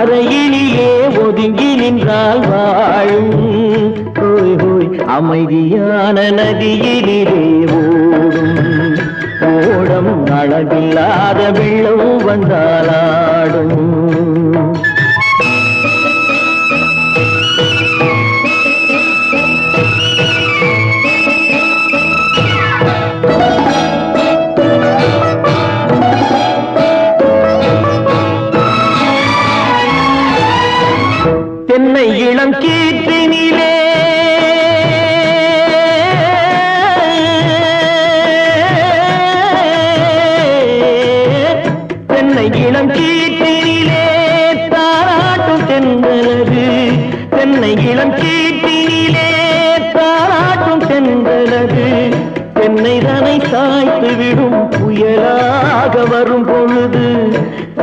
அறையிலேயே ஒதுங்கி நின்றால் வாழும். ஹோய் ஹோய் அமைதியான நதியிலே ஓடும். ஓடம் அளவில்லாத வெள்ளம் வந்தாலாடும் தென்னை இளம் கீற்றினிலே. தென்னை இளம் கீற்றினிலே தாராட்டும் தென்றலது தென்னை இளம் கீற்றினிலே தாராட்டும் தென்றலது தென்னை தனை சாய்த்து விடும் புயலாக வரும் பொழுது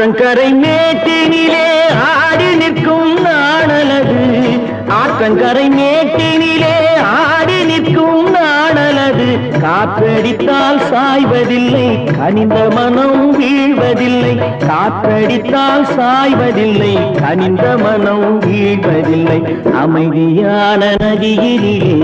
ஆற்றங்கரை மேட்டினிலே ஆடி நிற்கும் நாணலது ஆற்றங்கரை மேட்டினிலே ஆடி நிற்கும் நாணலது காற்றடித்தால் சாய்வதில்லை கனிந்த மனம் வீழ்வதில்லை. காற்றடித்தால் சாய்வதில்லை கனிந்த மனம் வீழ்வதில்லை. அமைதியான நதியினிலே